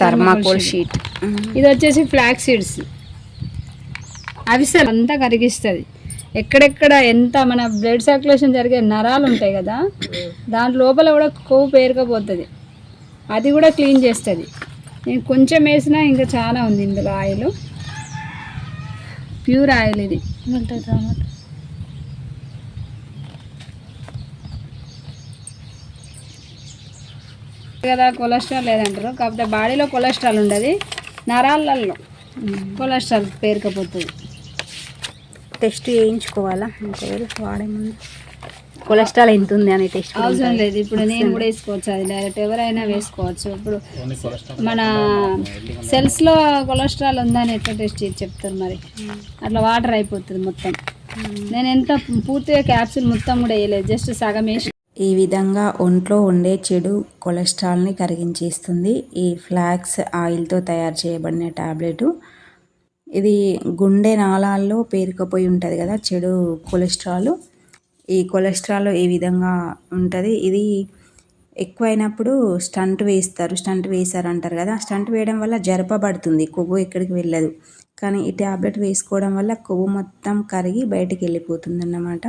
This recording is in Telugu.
Thermocol sheet. ఇది వచ్చేసి ఫ్లాక్ సీడ్స్. అవిసె అంతా కరిగిస్తుంది. ఎక్కడెక్కడ ఎంత మన బ్లడ్ సర్క్యులేషన్ జరిగే నరాలు ఉంటాయి కదా దాని లోపల కూడా కొవ్వు పేరుకపోతుంది. అది కూడా క్లీన్ చేస్తుంది. నేను కొంచెం వేసినా ఇంకా చాలా ఉంది ఇందులో ఆయిల్. ప్యూర్ ఆయిల్ ఇది. కదా కొలెస్ట్రాల్ లేదంటారు. కాకపోతే బాడీలో కొలెస్ట్రాల్ ఉండదు. నరాలలో కొలెస్ట్రాల్ పేరుకపోతుంది. టెస్ట్ చేయించుకోవాలా? ఒకవేళ వాడే ముందు. కొలెస్ట్రాల్ ఎంత ఉంది అని టెస్ట్ అవసరం లేదు. ఇప్పుడు నేను కూడా వేసుకోవచ్చు అది. డైరెక్ట్ ఎవరైనా వేసుకోవచ్చు. ఇప్పుడు మన సెల్స్లో కొలెస్ట్రాల్ ఉందని ఎట్లా టెస్ట్ చేసి చెప్తారు మరి? అట్లా వాటర్ అయిపోతుంది మొత్తం. నేను ఎంత పూర్తిగా క్యాప్సూల్ మొత్తం కూడా వేయలేదు. జస్ట్ సగం వేసి ఈ విధంగా ఒంట్లో ఉండే చెడు కొలెస్ట్రాల్ని కరిగించేస్తుంది. ఈ ఫ్లాక్స్ ఆయిల్తో తయారు చేయబడిన టాబ్లెట్. ఇది గుండె నాళాల్లో పేరుకుపోయి ఉంటుంది కదా చెడు కొలెస్ట్రాల్. ఈ కొలెస్ట్రాల్ ఈ విధంగా ఉంటుంది. ఇది ఎక్కువైనప్పుడు స్టంట్ వేస్తారు. స్టంట్ వేశారు అంటారు కదా స్టంట్ వేయడం వల్ల జరపబడుతుంది కొవ్వు ఎక్కడికి వెళ్ళదు. కానీ ఈ ట్యాబ్లెట్ వేసుకోవడం వల్ల కొవ్వు మొత్తం కరిగి బయటికి వెళ్ళిపోతుంది అన్నమాట